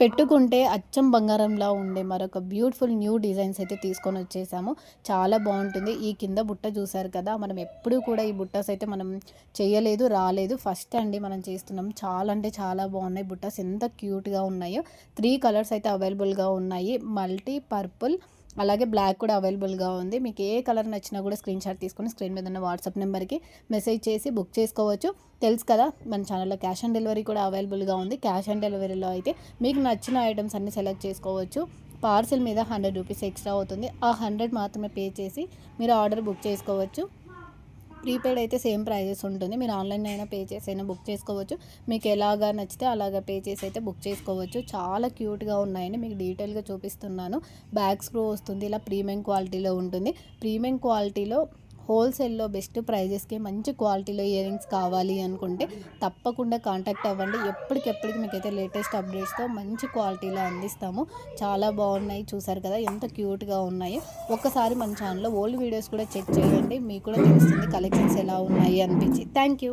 పెట్టుకుంటే అచ్చం బంగారంలా ఉండే మరొక బ్యూటిఫుల్ న్యూ డిజైన్స్ అయితే తీసుకొని వచ్చేసాము. చాలా బాగుంటుంది. ఈ కింద బుట్ట చూసారు కదా మనం ఎప్పుడూ కూడా ఈ బుట్టస్ అయితే మనం చేయలేదు రాలేదు. ఫస్ట్ అండి మనం చేస్తున్నాం. చాలా అంటే చాలా బాగున్నాయి బుట్టస్. ఎంత క్యూట్గా ఉన్నాయో. త్రీ కలర్స్ అయితే అవైలబుల్గా ఉన్నాయి. మల్టీ పర్పుల్ అలాగే బ్లాక్ కూడా అవైలబుల్గా ఉంది. మీకు ఏ కలర్ నచ్చినా కూడా స్క్రీన్ షాట్ తీసుకొని స్క్రీన్ మీద ఉన్న వాట్సాప్ నెంబర్కి మెసేజ్ చేసి బుక్ చేసుకోవచ్చు. తెలుసు కదా మన ఛానల్లో క్యాష్ ఆన్ డెలివరీ కూడా అవైలబుల్గా ఉంది. క్యాష్ ఆన్ డెలివరీలో అయితే మీకు నచ్చిన ఐటమ్స్ అన్ని సెలెక్ట్ చేసుకోవచ్చు. పార్సిల్ మీద హండ్రెడ్ రూపీస్ ఎక్స్ట్రా అవుతుంది. ఆ హండ్రెడ్ మాత్రమే పే చేసి మీరు ఆర్డర్ బుక్ చేసుకోవచ్చు. ప్రీపెయిడ్ అయితే సేమ్ ప్రైజెస్ ఉంటుంది. మీరు ఆన్లైన్ అయినా పే చేసి అయినా బుక్ చేసుకోవచ్చు. మీకు ఎలాగా నచ్చితే అలాగా పే చేసి అయితే బుక్ చేసుకోవచ్చు. చాలా క్యూట్గా ఉన్నాయండి మీకు డీటెయిల్గా చూపిస్తున్నాను. బ్యాగ్ స్క్రూ వస్తుంది. ఇలా ప్రీమియం క్వాలిటీలో ఉంటుంది. ప్రీమియం క్వాలిటీలో హోల్సేల్లో బెస్ట్ ప్రైజెస్కి మంచి క్వాలిటీలో ఇయర్ రింగ్స్ కావాలి అనుకుంటే తప్పకుండా కాంటాక్ట్ అవ్వండి. ఎప్పటికెప్పటికి మీకైతే లేటెస్ట్ అప్డేట్స్తో మంచి క్వాలిటీలో అందిస్తాము. చాలా బాగున్నాయి. చూసారు కదా ఎంత క్యూట్గా ఉన్నాయి. ఒక్కసారి మన ఛానల్లో ఓల్డ్ వీడియోస్ కూడా చెక్ చేయండి. మీకు కూడా తెలుస్తుంది కలెక్షన్స్ ఎలా ఉన్నాయి అనిపించి. Thank you.